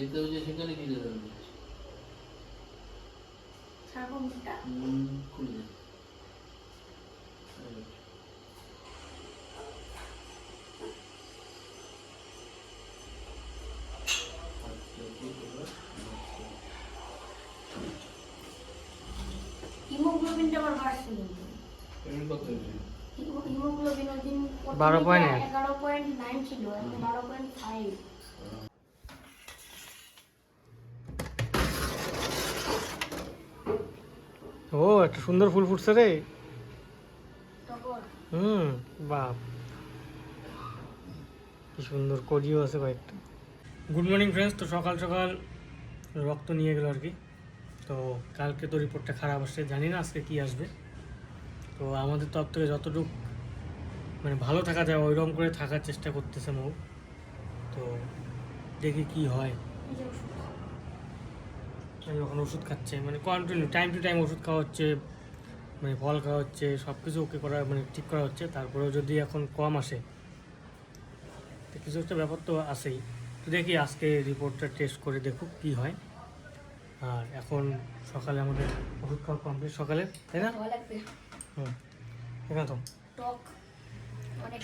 দেখতে হচ্ছে সেখানে কি দেবে খুলে হিমোগ্লোবিনটা আমার বাড়ছে কিন্তু। হিমোগ্লোবিন ওই দিন 12.8 এগারো পয়েন্ট নাইন ছিল এখন বারো পয়েন্ট ফাইভ ও একটা সুন্দর ফুল ফুটছে রে। হুম বাপ। কি সুন্দর কজিও আছে কয়েকটা। গুড মর্নিং ফ্রেন্ডস তো সকাল সকাল রক্ত নিয়ে গেল আর কি। তো কালকে তো রিপোর্টটা খারাপ আসছে জানি না আজকে কি আসবে। তো আমাদের তরফ থেকে যতটুকু মানে ভালো থাকা যায় ওইরকম করে থাকার চেষ্টা করতেছে মৌ। তো দেখি কি হয়। যে ওষুধ। খাচ্ছে মানে কন্টিনিউ টাইম টু টাইম ওষুধ খাওয়া হচ্ছে মানে ফল খাওয়া হচ্ছে সব কিছু ওকে করা মানে ঠিক করা হচ্ছে। তারপরেও যদি এখন কম আসে তো কিছু একটা ব্যাপার তো আসেই তো দেখি আজকে রিপোর্টটা টেস্ট করে দেখুক কি হয়। আর এখন সকালে আমাদের ওষুধ খাওয়া কমপ্লিট সকালে তাই না? হুম এখানে তো। মানে।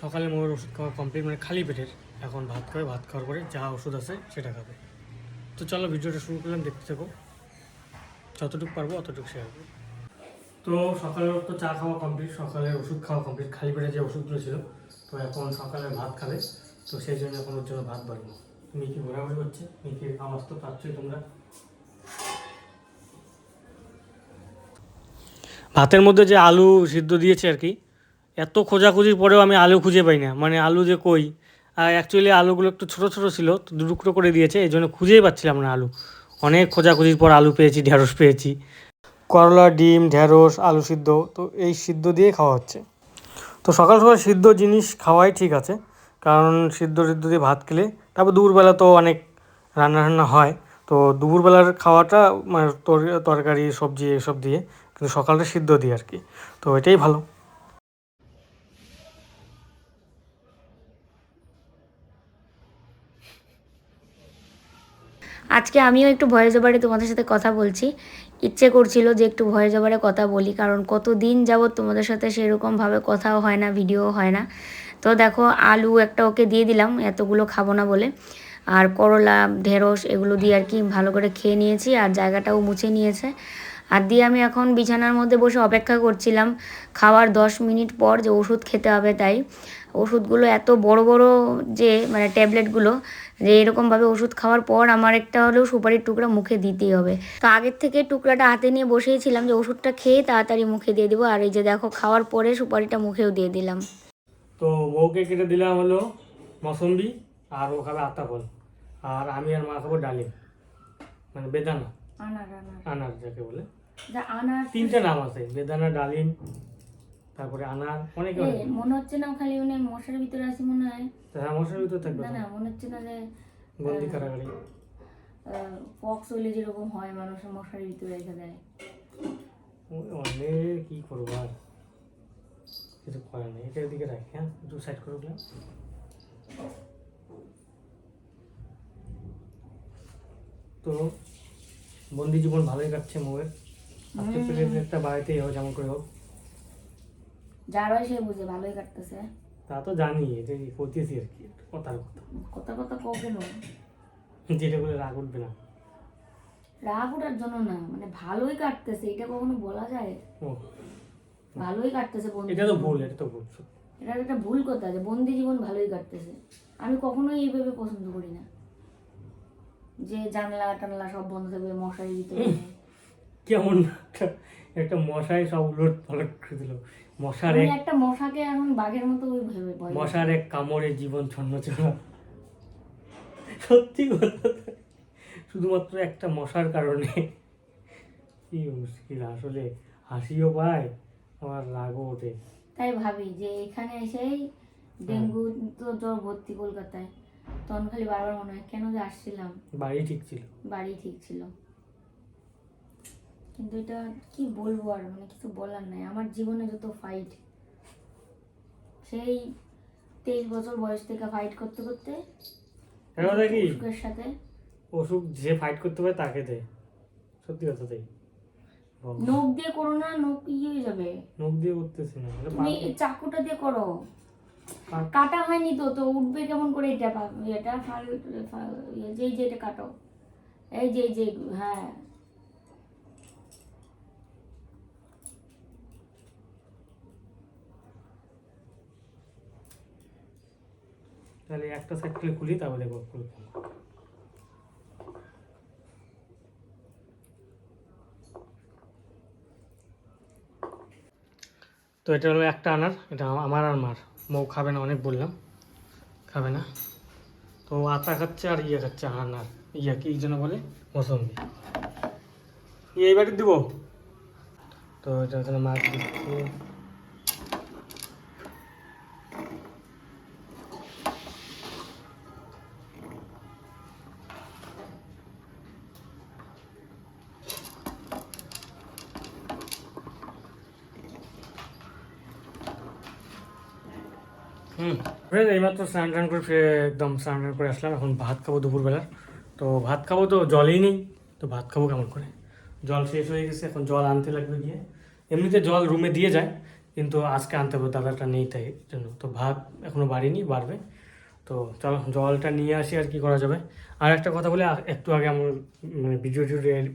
সকালে মোর ওষুধ খাওয়া কমপ্লিট মানে খালি পেটের। এখন ভাত খাবে, ভাত খাওয়ার পরে যা ওষুধ আছে সেটা খাবে। তো চলো ভিডিওটা শুরু করলাম, দেখতে থাকো। যতটুকু পারব অতটুকু শেয়ার করব। তো সকালে তো চা খাওয়া কমপ্লিট সকালে ওষুধ খাওয়া কমপ্লিট খালি পেটে যে ওষুধগুলো ছিল, তো এখন সকালে ভাত খাবে, তো সেই জন্য এখন ওর জন্য ভাত বাড়বো মিকি ঘোরাঘুরি করছে? মিকির আওয়াজ তো পাচ্ছই তোমরা? ভাতের মধ্যে যে আলু সিদ্ধ দিয়েছে আর কি, এত খোঁজাখুঁজির পরেও আমি আলু খুঁজে পাই না। মানে আলু যে কই অ্যাকচুয়ালি আলুগুলো একটু ছোটো ছোটো ছিল, তো দু টুকরো করে দিয়েছে, এই জন্য খুঁজেই পাচ্ছিলাম না আলু। অনেক খোঁজাখুঁজির পর আলু পেয়েছি ঢ্যাঁড়স পেয়েছি। করলা, ডিম ঢ্যাঁড়স আলু সিদ্ধ, তো এই সিদ্ধ দিয়ে খাওয়া হচ্ছে। তো সকাল সকাল সিদ্ধ জিনিস খাওয়াই ঠিক আছে, কারণ সিদ্ধ সিদ্ধ দিয়ে ভাত খেলে, তারপর দুপুরবেলা তো অনেক রান্না রান্না হয়। তো দুপুরবেলার খাওয়াটা মানে তর- তরকারি, সবজি, এসব দিয়ে, কিন্তু সকালটা সিদ্ধ দিয়ে আর কি। তো এটাই ভালো। আজকে আমিও একটু ভয়েস ওভারে তোমাদের সাথে কথা বলছি। ইচ্ছে করছিল যে একটু ভয়েস ওভারে কথা বলি, কারণ কত দিন যাবৎ তোমাদের সাথে সেরকমভাবে কথাও হয় না ভিডিও হয় না। তো দেখো, আলু একটা ওকে দিয়ে দিলাম, এতগুলো খাব না বলে। আর করলা, ঢেঁড়স এগুলো দিয়ে আর কি ভালো করে খেয়ে নিয়েছি আর জায়গাটাও মুছে নিয়েছে। আর দিয়ে আমি এখন বিছানার মধ্যে বসে অপেক্ষা করছিলাম, খাওয়ার দশ মিনিট পর যে ওষুধ খেতে হবে তাই। ওষুধগুলো এত বড় বড় যে মানে ট্যাবলেটগুলো যে এরকমভাবে ওষুধ খাওয়ার পর আমার একটা হলেও সুপারির টুকরা মুখে দিতেই হবে। তো আগের থেকে টুকরাটা হাতে নিয়ে বসেইছিলাম যে ওষুধটা খেয়ে তাড়াতাড়ি মুখে দিয়ে দেবো। আর এই যে দেখো খাওয়ার পরে সুপারিটা মুখেও দিয়ে দিলাম। তো বউকে কেটে দিলাম হলো মৌসম্বি আর ও খাবে আতা ফল। আর আমি আর মা খাব ডালিম। মানে বেদানা। আনার আনার। যাকে বলে। যা তিনটে নাম আছে বেদানা ডালিম তারপরে আনার অনেক মনে হচ্ছে না খালি মানে মশার ভিতরে আছি মনে হয়। হ্যাঁ মশার ভিতরে থাকবে না না মনে হচ্ছে না যে গন্দি কারাগারি। পক্স হইলে যেরকম হয় মানুষের মশার ভিতরে রেখে দেয়। অনেক কি করব আর? কিছু করার নেই। এটার দিকে রাখি হ্যাঁ? একটু সাইড করে দিলাম তো বন্দি জীবন ভালোই কাটছে মোয়ের আজকে প্রেগনেন্টটা বাড়িতেই হোক যেমন করে হোক। যার হয় সে বুঝে ভালোই কাটতেছে। তা তো জানি এটাই করতেছি আর কি কথার কথা কথা যেটা বলে রাগ উঠবে না। রাগ ওঠার জন্য না মানে ভালোই কাটতেছে এটা কখনো বলা যায়? ও। ভালোই কাটতেছে বন্দি এটা তো জীবন। ভুল এটা তো ভুল এটা একটা ভুল কথা যে বন্দি জীবন ভালোই কাটতেছে। আমি কখনোই এইভাবে পছন্দ করি না। যে জানলা টানলা সব বন্ধ থাকবে মশারির ভিতরে কেমন একটা- মশাই সব উলট পালট করে দিল। মশার একটা মশাকে এখন বাঘের মতো ওই ভেবে মশার এক কামড়ে জীবন ছন্ন চলা সত্যি কথা শুধুমাত্র একটা মশার কারণে। কি মুশকিল আসলে হাসিও পায় আমার রাগও ওঠে। তাই ভাবি যে এখানে এসেই ডেঙ্গু তো জ্বর ভর্তি কলকাতায়। তখন খালি বারবার মনে হয় কেন যে আসছিলাম। বাড়ি ঠিক ছিল। বাড়ি ঠিক ছিল। কিন্তু এটা কি বলব আর? মানে কিছু বলার নাই। আমার জীবনে যত ফাইট সেই তেইশ বছর বয়স থেকে ফাইট করতে করতে কি? অসুখের সাথে। অসুখ যে ফাইট করতে পারে তাকে সত্যি কথা তাই। নখ দিয়ে করো না নখ ইয়ে হয়ে যাবে। মুখ দিয়ে উঠতেছি না। তুমি চাকুটা দিয়ে করো। কাটা হয়নি তো তো উঠবে কেমন করে এটা এটা ইয়ে, যেই যে এটা কাটো। এই যে যে হ্যাঁ। তাহলে একটা সাইড খুলে তারপরে দেখব খুলে তো এটা হলো একটা আনার, এটা আম- আমার আর মার। মৌ খাবে না, অনেক বললাম। খাবে না। তো আতা খাচ্ছে আর ইয়ে খাচ্ছে, আনার। ইয়া কি যেন বলে? মৌসম্বি। ইয়ে এই দিব। তো এটা মাছ দিচ্ছে হুম ফ্রেন্ড এইমাত্র স্নান টান করে ফিরে একদম স্নান টান করে আসলাম। এখন ভাত খাব দুপুরবেলা। তো ভাত খাব তো জলই নেই, তো ভাত খাব কেমন করে? জল শেষ হয়ে গেছে, এখন জল আনতে লাগবে গিয়ে। এমনিতে জল রুমে দিয়ে যায়, কিন্তু আজকে আনতে হবে, দাদাটা নেই তাই জন্য। তো ভাত এখনও বাড়িনি, বাড়বে। তো চলো, জলটা নিয়ে আসি আর কি করা যাবে। আর একটা কথা বলে একটু আগে আমার মানে ভিডিও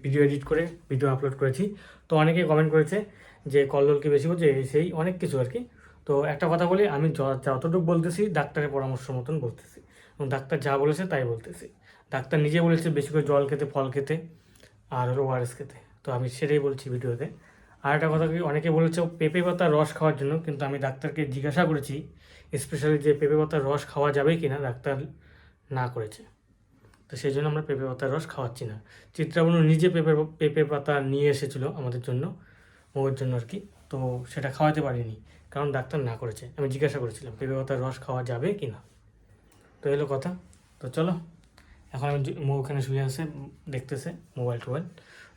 ভিডিও এডিট করে ভিডিও আপলোড করেছি। তো অনেকেই কমেন্ট করেছে যে কল্লোলকে বেশি হচ্ছে সেই অনেক কিছু আর কি। তো একটা কথা বলি, আমি যতটুকু বলতেছি, ডাক্তারের পরামর্শ মতন বলতেছি এবং ডাক্তার যা বলেছে তাই বলতেছি। ডাক্তার নিজে বলেছে বেশি করে জল খেতে, ফল খেতে, আর ওআরএস খেতে। তো আমি সেটাই বলছি ভিডিওতে। আর একটা কথা কি, অনেকে বলেছে পেঁপে পাতার রস খাওয়ার জন্য, কিন্তু আমি ডাক্তারকে জিজ্ঞাসা করেছি স্পেশালি যে পেঁপে পাতার রস খাওয়া যাবে কি না ডাক্তার না করেছে। তো সেই জন্য আমরা পেঁপে পাতার রস খাওয়াচ্ছি না। চিত্রাবনু নিজে পেঁপে পেঁপে পাতা নিয়ে এসেছিল আমাদের জন্য। মৌয়ের জন্য আর কি। তো সেটা খাওয়াতে পারিনি, কারণ ডাক্তার না করেছে। আমি জিজ্ঞাসা করেছিলাম, পেঁপে পাতার রস খাওয়া যাবে কি না? তো এলো কথা। তো চলো, এখন আমি মৌ ওখানে শুয়ে আছে, দেখতেছে মোবাইল টোবাইল।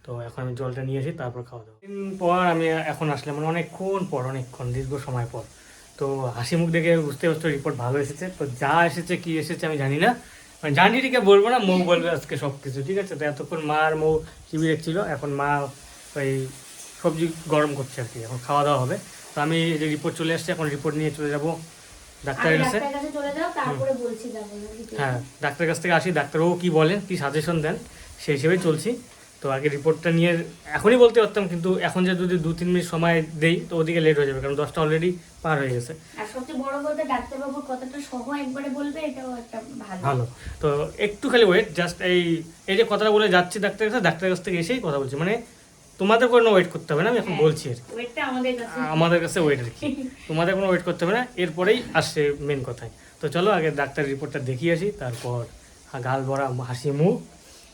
তো এখন আমি জলটা নিয়ে আসি, তারপর খাওয়া দাওয়া। দিন পর আমি এখন আসলাম মানে অনেকক্ষণ পর, অনেকক্ষণ, দীর্ঘ সময় পর। তো হাসি মুখ দেখে বুঝতে পারছ রিপোর্ট ভালো এসেছে। তো যা এসেছে, কি এসেছে, আমি জানি না। মানে জানি ঠিক বলব না, মৌ বলবে আজকে সব কিছু ঠিক আছে? তো এতক্ষণ মা আর মৌ টিভি দেখছিল এখন মা ওই সবজি গরম করছে আর কি এখন খাওয়া দাওয়া হবে। তো আমি এই যে রিপোর্ট চলে আসছে এখন রিপোর্ট নিয়ে চলে যাব ডাক্তারের কাছে। হ্যাঁ ডাক্তারের কাছ থেকে আসি ডাক্তারবাবু কী বলেন কী সাজেশন দেন সেই হিসেবেই চলছি। তো আগে রিপোর্টটা নিয়ে এখনই বলতে পারতাম কিন্তু এখন যে যদি দু তিন মিনিট সময় দেই তো ওদিকে লেট হয়ে যাবে কারণ দশটা অলরেডি পার হয়ে গেছে। আর সবচেয়ে বড় বলতে ডাক্তারবাবুর কথাটা সহ একবারে বলবে এটাও একটা ভালো। ভালো। তো একটু খালি ওয়েট জাস্ট এই এই যে কথাটা বলে যাচ্ছি ডাক্তারের কাছে ডাক্তারের কাছ থেকে এসেই কথা বলছি। মানে তোমাদের কোনো ওয়েট করতে হবে না আমি এখন বলছি আর কি। ওয়েটটা আমাদের কাছে। আমাদের কাছে ওয়েট আর কি। তোমাদের কোনো ওয়েট করতে হবে না এরপরেই আসছে মেন কথায়। তো চলো আগে ডাক্তার রিপোর্টটা দেখিয়ে আসি তারপর গাল ভরা হাসি মুখ।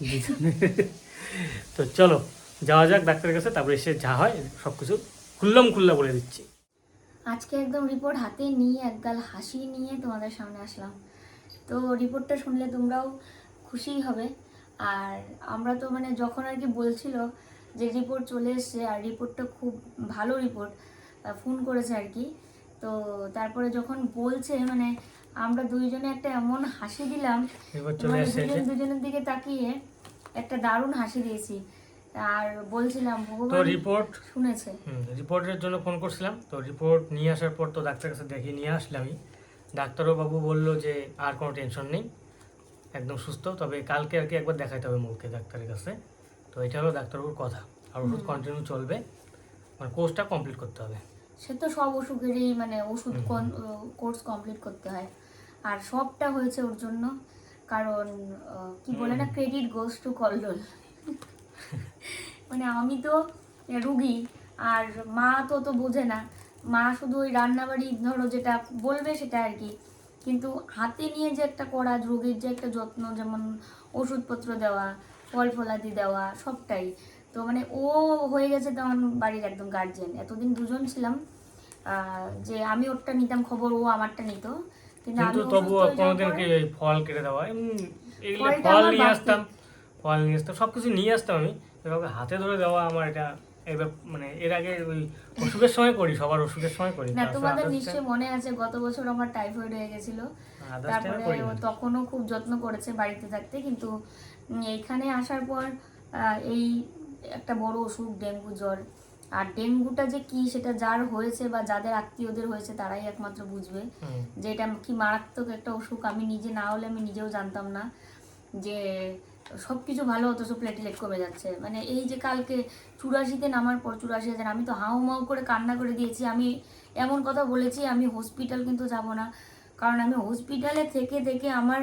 তো চলো যাওয়া যাক ডাক্তারের কাছে তারপরে এসে যা হয় সব কিছু খুল্লম খুল্লা বলে দিচ্ছি। আজকে একদম রিপোর্ট হাতে নিয়ে একগাল হাসি নিয়ে তোমাদের সামনে আসলাম। তো রিপোর্টটা শুনলে তোমরাও খুশিই হবে। আর আমরা তো মানে যখন আর কি বলছিল যে রিপোর্ট চলে এসছে আর রিপোর্টটা খুব ভালো রিপোর্ট ফোন করেছে আর কি। তো তারপরে যখন বলছে মানে আমরা দুইজনে একটা এমন হাসি দিলাম মানে দুজন দুজনের দিকে তাকিয়ে একটা দারুণ হাসি দিয়েছি। আর বলছিলাম তো রিপোর্ট শুনেছে। হুম রিপোর্টের জন্য ফোন করছিলাম। তো রিপোর্ট নিয়ে আসার পর তো ডাক্তারের কাছে দেখিয়ে নিয়ে আসলামই। ডাক্তারও বাবু বলল যে আর কোনো টেনশন নেই একদম সুস্থ। তবে কালকে আর কি একবার দেখাইতে হবে মুখকে ডাক্তারের কাছে। তো এটা হলো ডাক্তারবাবুর কথা। আর ওষুধ কন্টিনিউ চলবে। মানে কোর্সটা কমপ্লিট করতে হবে। সে তো সব ওষুধেরই মানে ওষুধ কোর্স কমপ্লিট করতে হয়। আর সবটা হয়েছে ওর জন্য। কারণ কি বলে না ক্রেডিট গোস টু কল্লোল। মানে আমি তো রুগী আর মা তো তো বোঝে না। মা শুধু ওই রান্নাবাড়ি ধরো যেটা বলবে সেটা আর কি। কিন্তু হাতে নিয়ে যে একটা করা রোগীর যে একটা যত্ন যেমন ওষুধপত্র দেওয়া ফল ফলাদি দেওয়া সবটাই। তো মানে ও হয়ে গেছে তখন বাড়ির একদম গার্জেন এতদিন দুজন ছিলাম। যে আমি ওরটা নিতাম খবর ও আমারটা নিত। কিন্তু আমি যাওয়ার কোনোদিন কি ফল কেটে দেওয়া? ফল নিয়ে আসতাম ফল নিয়ে আসতাম সব কিছু নিয়ে আসতাম আমি। এভাবে হাতে ধরে দেওয়া আমার এটা এবার মানে এর আগে ওই অসুখের সময় করি সবার অসুখের সময় করি। না তোমাদের নিশ্চয়ই মনে আছে গত বছর আমার টাইফয়েড হয়ে গেছিল। তারপরে তখনও খুব যত্ন করেছে বাড়িতে থাকতে কিন্তু উম, এইখানে আসার পর এই একটা বড় অসুখ ডেঙ্গু জ্বর। আর ডেঙ্গুটা যে কি সেটা যার হয়েছে বা যাদের আত্মীয়দের হয়েছে তারাই একমাত্র বুঝবে। যে এটা কি মারাত্মক একটা অসুখ আমি নিজে না হলে আমি নিজেও জানতাম না। যে সব কিছু ভালো অথচ প্লেটলেট কমে যাচ্ছে। মানে এই যে কালকে চুরাশিতে নামার পর চুরাশি হাজার আমি তো হাউ মাউ করে কান্না করে দিয়েছি। আমি এমন কথা বলেছি আমি হসপিটাল কিন্তু যাব না। কারণ আমি হসপিটালে থেকে থেকে আমার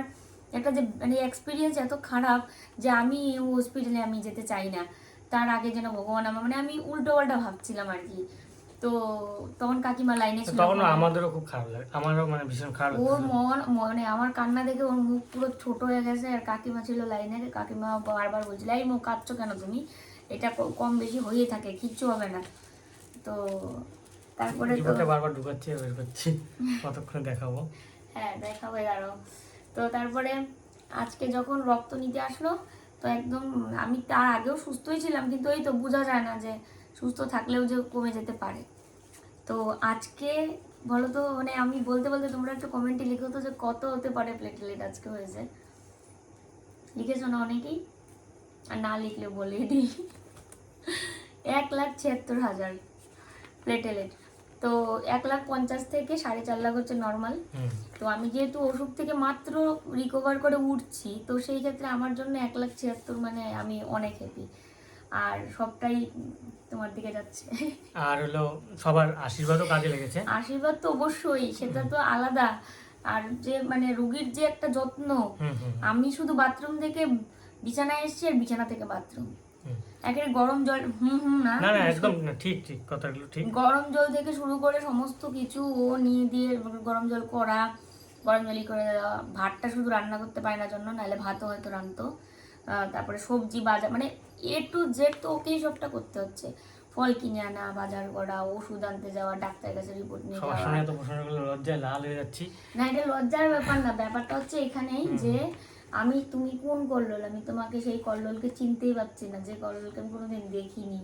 একটা যে মানে এক্সপিরিয়েন্স এত খারাপ যে আমি হসপিটালে আমি যেতে চাই না। তার আগে যেন ভগবান আমার মানে আমি উল্টো পাল্টা ভাবছিলাম আর কি। তো তখন কাকিমা লাইনে ছিল তখন আমাদেরও খুব খারাপ লাগে আমারও মানে ভীষণ খারাপ ওর মন মানে আমার কান্না দেখে ওর মুখ পুরো ছোট হয়ে গেছে আর কাকিমা ছিল লাইনে কাকিমা বারবার বলছিল এই মুখ কাঁদছো কেন তুমি? এটা কম বেশি হয়েই থাকে কিচ্ছু হবে না। তো তারপরে তো বারবার ঢুকাচ্ছি বের করছি। কতক্ষণ দেখাবো? হ্যাঁ দেখাবো আরও তো তারপরে আজকে যখন রক্ত নিতে আসলো, তো একদম আমি তার আগেও সুস্থই ছিলাম, কিন্তু এই তো বোঝা যায় না যে সুস্থ থাকলেও যে কমে যেতে পারে। তো আজকে বলো তো মানে আমি বলতে বলতে তোমরা একটু কমেন্টে লিখো তো যে কত হতে পারে প্লেটলেট আজকে হয়েছে। লিখেছো না অনেকেই? আর না লিখলে বলে দিই। এক লাখ ছিয়াত্তর হাজার প্লেটেলেট তো এক লাখ পঞ্চাশ থেকে সাড়ে চার লাখ হচ্ছে নর্মাল তো আমি যেহেতু ওষুধ থেকে মাত্র রিকভার করে উঠছি তো সেই ক্ষেত্রে আমার জন্য এক লাখ ছিয়াত্তর মানে আমি অনেক হ্যাপি আর সবটাই তোমার দিকে যাচ্ছে। আর হলো সবার আশীর্বাদও কাজে লেগেছে। আশীর্বাদ তো অবশ্যই সেটা তো আলাদা। আর যে মানে রুগীর যে একটা যত্ন আমি শুধু বাথরুম থেকে বিছানায় এসেছি আর বিছানা থেকে বাথরুম গরম জল হুম হুম না? না না একদম না ঠিক ঠিক কথাগুলো ঠিক। গরম জল থেকে শুরু করে সমস্ত কিছু ও নিয়ে দিয়ে গরম জল করা গরম জলই করে দেওয়া ভাতটা শুধু রান্না করতে না জন্য নাহলে ভাতও হয়তো রান্তো তারপরে সবজি বাজার মানে এ টু জেড তো ওকেই সবটা করতে হচ্ছে। ফল কিনে আনা বাজার করা ওষুধ আনতে যাওয়া ডাক্তারের কাছে রিপোর্ট নিয়ে যাওয়া। লজ্জায় লাল হয়ে যাচ্ছি। না এটা লজ্জার ব্যাপার না ব্যাপারটা হচ্ছে এখানেই যে আমি তুমি কোন কল্লোল? আমি তোমাকে সেই কল্লোলকে চিনতেই পারছি না যে কল্লোলকে আমি কোনোদিন দেখিনি।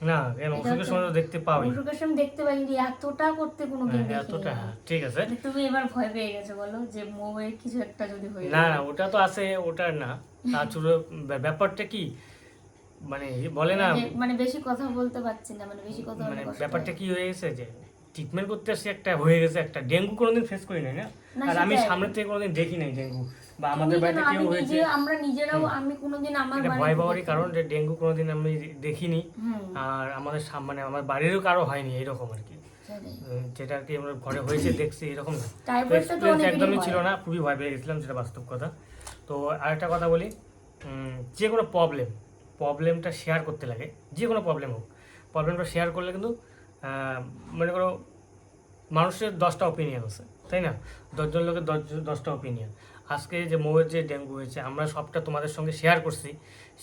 না কেন? অসুখের সময় দেখতে পাওই। অসুখের সময় দেখতে পাইনি এতটা করতে হ্যাঁ, দেখিনি। এতটা হ্যাঁ, ঠিক আছে। তুমি এবার ভয় পেয়ে গেছো বলো যে মোবাইল কিছু একটা যদি হয়ে না না ওটা তো আছে ওটা না। তার চুলো ব্যাপারটা কি? মানে বলে না মানে বেশি কথা বলতে পারছি না মানে বেশি কথা মানে ব্যাপারটা কি হয়ে গেছে যে ট্রিটমেন্ট করতে আসছি একটা হয়ে গেছে একটা। ডেঙ্গু কোনোদিন ফেস করি নাই না? না, আর আমি সামনে থেকে কোনোদিন দেখি নাই ডেঙ্গু। বা আমাদের বাড়িতে কেউ হয়েছে। আমরা নিজেরাও আমি কোনোদিন আমার এটা ভয় পাওয়ারই কারণ যে ডেঙ্গু কোনোদিন আমি দেখিনি। আর আমাদের মানে আমার বাড়িরও কারও হয়নি এরকম আর কি। যেটা আর কি আমরা ঘরে হয়েছে দেখছি এরকম একদমই ছিল না খুবই ভয় পেয়ে গেছিলাম যেটা বাস্তব কথা। তো আরেকটা কথা বলি যে কোনো প্রবলেম প্রবলেমটা শেয়ার করতে লাগে যে কোনো প্রবলেম হোক। প্রবলেমটা শেয়ার করলে কিন্তু মনে করো মানুষের দশটা ওপিনিয়ন আছে তাই না? দশজন লোকের দশ দশটা ওপিনিয়ন আজকে যে মৌয়ের যে ডেঙ্গু হয়েছে আমরা সবটা তোমাদের সঙ্গে শেয়ার করছি।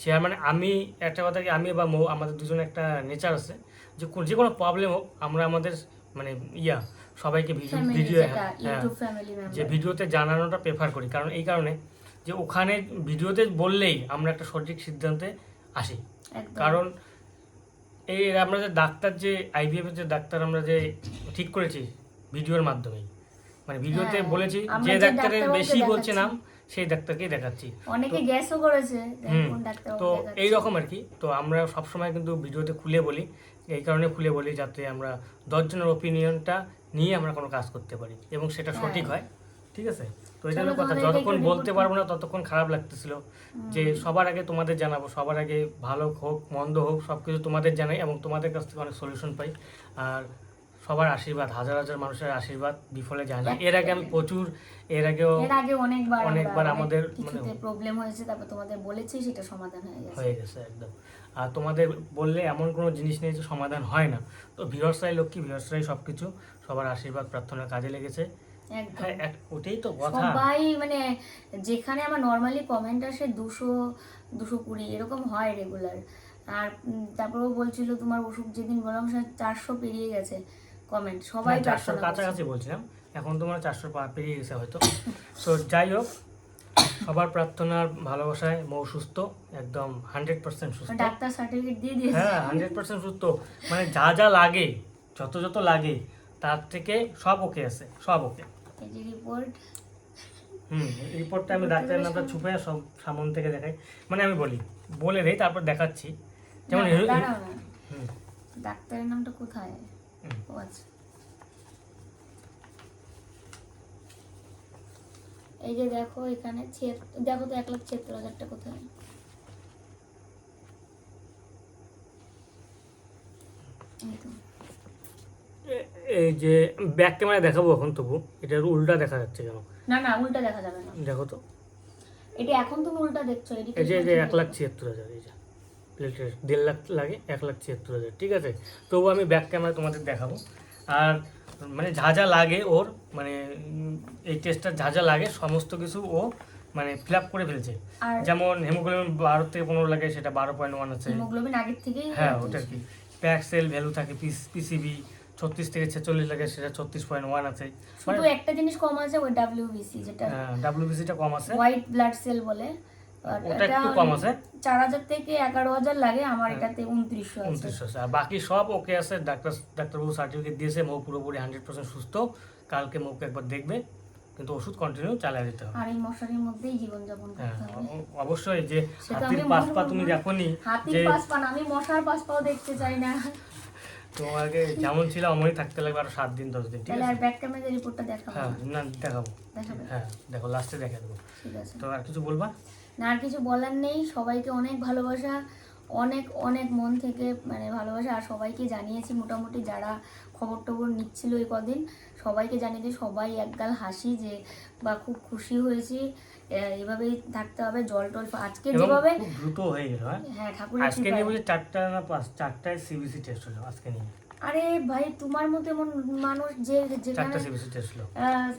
শেয়ার মানে আমি একটা কথা কি আমি বা মৌ আমাদের দুজনে একটা নেচার আছে। যে যে কোনো প্রবলেম হোক আমরা আমাদের মানে ইয়া সবাইকে ভিডিও ভিডিও যেটা, হ্যাঁ যে ভিডিওতে জানানোটা প্রেফার করি। কারণ এই কারণে যে ওখানে ভিডিওতে বললেই আমরা একটা সঠিক সিদ্ধান্তে আসি। কারণ এই আমরা যে ডাক্তার যে আইভিএফ এর যে ডাক্তার আমরা যে ঠিক করেছি ভিডিওর মাধ্যমে মানে ভিডিওতে হ্যাঁ, বলেছি যে ডাক্তারের বেশি বলছে নাম সেই ডাক্তারকেই দেখাচ্ছি। অনেকে গ্যাসও করেছে তো এই রকম আর কি। তো আমরা সবসময় কিন্তু ভিডিওতে খুলে বলি এই কারণে খুলে বলি যাতে আমরা দশজনের ওপিনিয়নটা নিয়ে আমরা কোনো কাজ করতে পারি এবং সেটা হ্যাঁ। সঠিক হয় ঠিক আছে? তো এই জন্য কথা যতক্ষণ বলতে পারব না ততক্ষণ খারাপ লাগতেছিল। যে সবার আগে তোমাদের জানাব সবার আগে ভালো হোক মন্দ হোক সব কিছু তোমাদের জানাই এবং তোমাদের কাছ থেকে অনেক সলিউশন পাই। আর সবার আশীর্বাদ হাজার হাজার মানুষের আশীর্বাদ বিফলে যায় না। এর আগে আমি প্রচুর এর আগেও এর আগে অনেকবার অনেকবার আমাদের কিছুতে মানে- প্রবলেম হয়েছে তারপর তোমাদের বলেছি সেটা সমাধান হয়ে গেছে। হয়ে গেছে একদম। আর তোমাদের বললে এমন কোনো জিনিস নেই যে সমাধান হয় না। তো ভিউয়ার্সরাই লক্ষ্মী ভিউয়ার্সরাই সব কিছু সবার আশীর্বাদ প্রার্থনার কাজে লেগেছে। একদম। হ্যাঁ ওটাই তো কথা। সবাই মানে যেখানে আমার নর্মালি কমেন্ট আসে দুশো দুশো কুড়ি এরকম হয় রেগুলার আর তারপরেও বলছিল তোমার ওষুধ যেদিন বললাম সে চারশো পেরিয়ে গেছে। কমেন্ট সবাই হ্যাঁ, চারশোর কাছাকাছি বলছিলাম। এখন তোমার চারশো পেরিয়ে গেছে হয়তো। তো যাই হোক সবার প্রার্থনার ভালোবাসায় মৌ সুস্থ একদম হান্ড্রেড পার্সেন্ট সুস্থ। ডাক্তার সার্টিফিকেট দিয়ে দিয়েছে। হ্যাঁ হান্ড্রেড পার্সেন্ট সুস্থ। মানে যা যা লাগে যত যত লাগে তার থেকে সব ওকে আছে সব ওকে রিপোর্ট হুম রিপোর্টটা আমি ডাক্তারের নামটা ছুপে সব সামন থেকে দেখাই। মানে আমি বলি বলে দেই তারপর দেখাচ্ছি। যেমন ডাক্তারের নামটা কোথায়। ও আচ্ছা এই যে দেখো এখানে দেখো তো এক লাখ ছিয়াত্তর হাজারটা কোথায়? এই যে ব্যাক ক্যামেরা দেখাবো এখন তবু এটার উল্টা দেখা যাচ্ছে কেন? না না উল্টা দেখা যাবে না। দেখো তো। এটা এখন তুমি উল্টা দেখছ এই যে এক লাখ ছিয়াত্তর হাজার এই যে। প্লেটের দেড় লাখ লাগে এক লাখ ছিয়াত্তর হাজার ঠিক আছে? তবু আমি ব্যাক ক্যামেরা তোমাদের দেখাবো। আর মানে যা যা লাগে ওর মানে এই টেস্টটা যা যা লাগে সমস্ত কিছু ও মানে ফিল আপ করে ফেলছে। যেমন হেমোগ্লোবিন বারো থেকে পনেরো লাগে সেটা বারো পয়েন্ট ওয়ান আছে। হিমোগ্লোবিন আগের থেকেই হ্যাঁ ওটা ওটার কি। প্যাক সেল ভ্যালু থাকে পিসিবি ছত্রিশ থেকে ছেচল্লিশ লাগে সেটা ছত্রিশ পয়েন্ট ওয়ান আছে। মানে শুধু একটা জিনিস কম আছে ওই ডাব্লিউবিসি যেটা। ডাব্লিউবিসিটা কম আছে। হোয়াইট ব্লাড সেল বলে। আর ওটা একটু কম আছে? চার হাজার থেকে এগারো হাজার লাগে আমার হ্যাঁ। এটাতে উনত্রিশশো আছে। উনত্রিশশো আছে। আর বাকি সব ওকে আছে। ডাক্তার ডাক্তারবাবু সার্টিফিকেট দিয়েছে মৌ পুরোপুরি হান্ড্রেড পার্সেন্ট সুস্থ। কালকে মৌকে একবার দেখবে। কিন্তু ওষুধ কন্টিনিউ চালিয়ে দিতে হবে। আর এই মশারির মধ্যেই জীবনযাপন হ্যাঁ করতে হবে। অবশ্যই যে হাতির পাশ পা তুমি না। দেখোনি হাতির পাশ পান আমি মশার পাশ পাও দেখতে চাই না। তোমাকে যেমন ছিল অমনই থাকতে লাগবে আরও সাত দিন দশ দিন ঠিক আর আছে ব্যাক ক্যামেরা রিপোর্টটা দেখাবো। হ্যাঁ না দেখাবো। হ্যাঁ দেখো লাস্টে দেখা দেবো। তো আর কিছু বলবা? আর কিছু বলার নেই। সবাইকে অনেক ভালোবাসা অনেক অনেক মন থেকে মানে ভালোবাসা। আর সবাইকে জানিয়েছি মোটামুটি যারা খবর টবর নিচ্ছিল এই কদিন সবাইকে জানিয়ে সবাই একগাল হাসি যে বা খুব খুশি হয়েছি। এভাবেই থাকতে হবে জল টল আজকে যেভাবে দ্রুত হয়ে গেল হ্যাঁ? ঠাকুর আজকে নিয়ে। বলছে চারটা না পাঁচ চারটায় সিবিসি টেস্ট হলো আজকে নিয়ে। আরে ভাই তোমার মতো এমন মানুষ যে যেখানে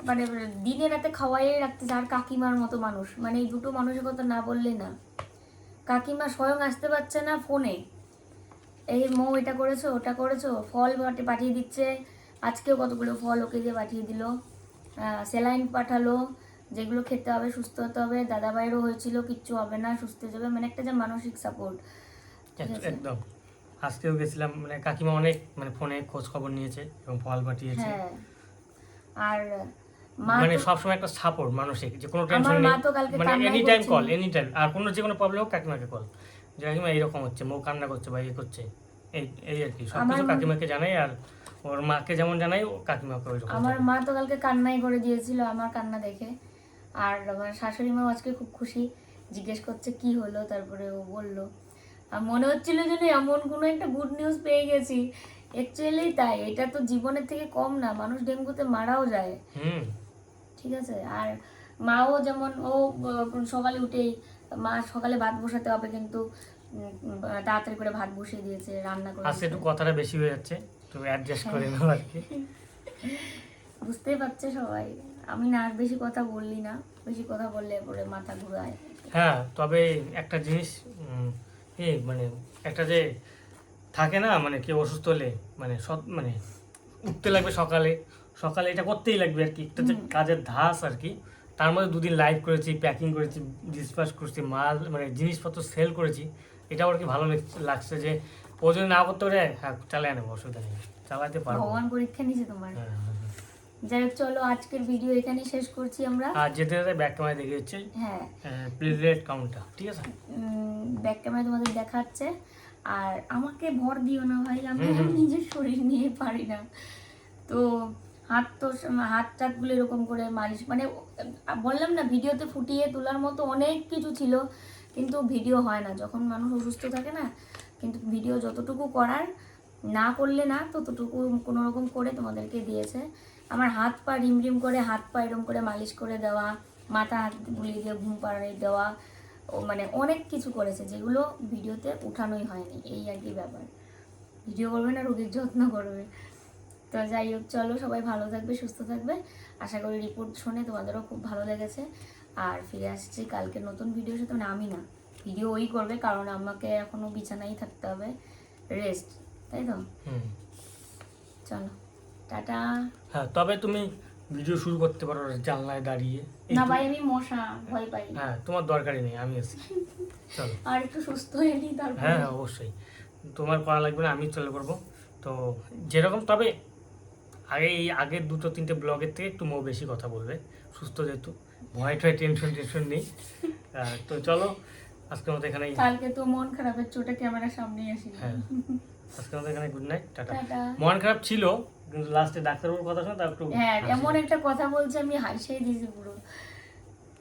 মানে দিনে রাতে খাওয়াই রাখতেছে আর কাকিমার মতো মানুষ। মানে এই দুটো মানুষের কথা না বললে না। কাকিমা স্বয়ং আসতে পারছে না ফোনে। এই মো এটা করেছ ওটা করেছ ফল পাঠি- পাঠিয়ে দিচ্ছে। আজকেও কতগুলো ফল ওকে দিয়ে পাঠিয়ে দিল। স্যালাইন পাঠালো যেগুলো খেতে হবে সুস্থ হতে হবে। দাদা ভাইয়েরও হয়েছিল কিচ্ছু হবে না সুস্থ হয়ে যাবে। মানে একটা যে মানসিক সাপোর্ট। একদম। আজকেও গেছিলাম মানে কাকিমা অনেক মানে ফোনে খোঁজ খবর নিয়েছে এবং ফল পাঠিয়েছে। হ্যাঁ। আর মানে সবসময় একটা সাপোর্ট মানসিক যে কোনো টেনশন নেই। মানে any time call any time আর কোনো যে কোনো প্রবলেম হোক কাকিমাকে কল যে কাকিমা এইরকম হচ্ছে মৌ কান্না করছে বা ইয়ে করছে। এই এই আর কি সব কিছু কাকিমাকে জানাই আর ওর মাকে যেমন জানাই ও কাকিমাকে ওই আমার মা তো কালকে কান্নাই করে দিয়েছিল আমার কান্না দেখে। আর আমার শাশুড়ি মা আজকে খুব খুশি জিজ্ঞেস করছে কি হলো তারপরে ও বলল আর মনে হচ্ছিল যেন এমন কোনো একটা গুড নিউজ পেয়ে গেছি। অ্যাকচুয়ালি তাই এটা তো জীবনের থেকে কম না মানুষ ডেঙ্গুতে মারাও যায়। হুম। ঠিক আছে? আর মাও যেমন ও সকালে উঠেই মা সকালে ভাত বসাতে হবে কিন্তু তাড়াতাড়ি করে ভাত বসিয়ে দিয়েছে রান্না করে আজকে একটু কথাটা বেশি হয়ে যাচ্ছে তো অ্যাডজাস্ট করে নাও আর কি। বুঝতেই পারছে সবাই। আমি না আর বেশি কথা বললি না বেশি কথা বললে পরে মাথা ঘুরায়। হ্যাঁ তবে একটা জিনিস এই মানে একটা যে থাকে না মানে কেউ অসুস্থ হলে মানে সৎ মানে উঠতে লাগবে সকালে সকালে এটা করতেই লাগবে আর কি। একটা যে কাজের ধাস আর কি তার মধ্যে দুদিন লাইভ করেছি প্যাকিং করেছি ডিসপাস করছি মাল মানে জিনিসপত্র সেল করেছি। এটাও আর কি ভালো লাগ- লাগছে যে ও যদি না করতে পারে হ্যাঁ চালিয়ে নেব অসুবিধা নেই চালাতে পারব। ভগবান পরীক্ষা নিছে তোমার। হ্যাঁ, হ্যাঁ। যাই হোক চলো আজকের ভিডিও এখানেই শেষ করছি আমরা। আর যেতে যেতে ব্যাক ক্যামেরা দেখে হচ্ছে হ্যাঁ। প্লেট কাউন্টটা ঠিক আছে? ব্যাক ক্যামেরা তোমাদের দেখাচ্ছে। আর আমাকে ভর দিও না ভাই আমি। নিজের শরীর নিয়ে পারি না। তো হাত তো হাত টাতগুলো এরকম করে মালিশ মানে বললাম না ভিডিওতে ফুটিয়ে তোলার মতো অনেক কিছু ছিল কিন্তু ভিডিও হয় না। যখন মানুষ অসুস্থ থাকে না কিন্তু ভিডিও যতটুকু করার না করলে না ততটুকু কোনো রকম করে তোমাদেরকে দিয়েছে। আমার হাত পা রিম রিম করে হাত পা এরম করে মালিশ করে দেওয়া মাথা হাত বুলিয়ে দিয়ে ঘুম পাড়িয়ে দেওয়া ও মানে অনেক কিছু করেছে যেগুলো ভিডিওতে উঠানোই হয়নি এই আর কি ব্যাপার। ভিডিও করবে না রোগীর যত্ন করবে। তো যাই হোক চলো সবাই ভালো থাকবে সুস্থ থাকবে। আশা করি রিপোর্ট শুনে তোমাদেরও খুব ভালো লেগেছে। আর ফিরে আসছি কালকে নতুন ভিডিও সাথে মানে আমি না ভিডিও ওই করবে কারণ আমাকে এখনও বিছানায় থাকতে হবে রেস্ট তাই তো? হুম। চলো। টাটা। হ্যাঁ তবে তুমি ভিডিও শুরু করতে পারো জানলায় দাঁড়িয়ে। না ভাই আমি মশা ভয় পাই। হ্যাঁ তোমার দরকারই নেই আমি আছি। চলো। আর একটু সুস্থ হয়ে নিই তারপর। হ্যাঁ হ্যাঁ অবশ্যই। তোমার করা লাগবে না আমি চলে করব। তো যেরকম তবে আগে এই আগের দুটো তিনটে ব্লগের থেকে একটু মো বেশি কথা বলবে সুস্থ যেহেতু। ভয় টয় টেনশন টেনশন নেই। তো চলো আজকের মতো এখানে কালকে তো মন খারাপের চোটে ক্যামেরার সামনে আসি হ্যাঁ। আজকের মতো এখানে গুড নাইট টাটা। মন খারাপ ছিল কিন্তু লাস্টে ডাক্তারবাবুর কথা শুনে তার একটু হ্যাঁ এমন একটা কথা বলছে আমি হাসিয়ে দিয়েছি পুরো।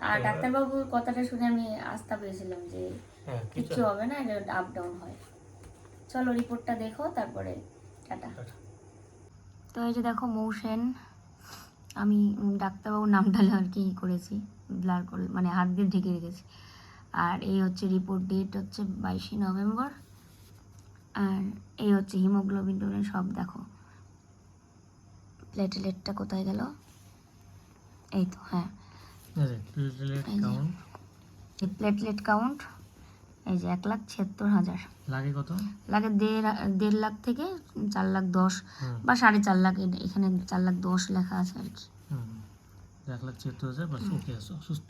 আর ডাক্তারবাবুর কথাটা শুনে আমি আস্থা পেয়েছিলাম যে হ্যাঁ কিছু কিচ্ছু হবে না এটা আপ ডাউন হয়। চলো রিপোর্টটা দেখো তারপরে টাটা। টাটা। তো এই যে দেখো মৌসেন আমি ডাক্তারবাবুর নামটা আর কি করেছি ব্লার করে মানে হাত দিয়ে ঢেকে রেখেছি। আর এই হচ্ছে রিপোর্ট ডেট হচ্ছে বাইশে নভেম্বর। আর এই হচ্ছে হিমোগ্লোবিন টোবিন সব দেখো। প্লেটলেটটা কোথায় গেল? এই তো হ্যাঁ। প্লেটলেট কাউন্ট এই যে। এক লাখ ছিয়াত্তর হাজার। লাগে কত? লাগে দেড় দেড় লাখ থেকে চার লাখ দশ বা সাড়ে চার লাখ এখানে চার লাখ দশ লেখা আছে আর কি। এক লাখ ছিয়াত্তর হাজার ওকে আছো সুস্থ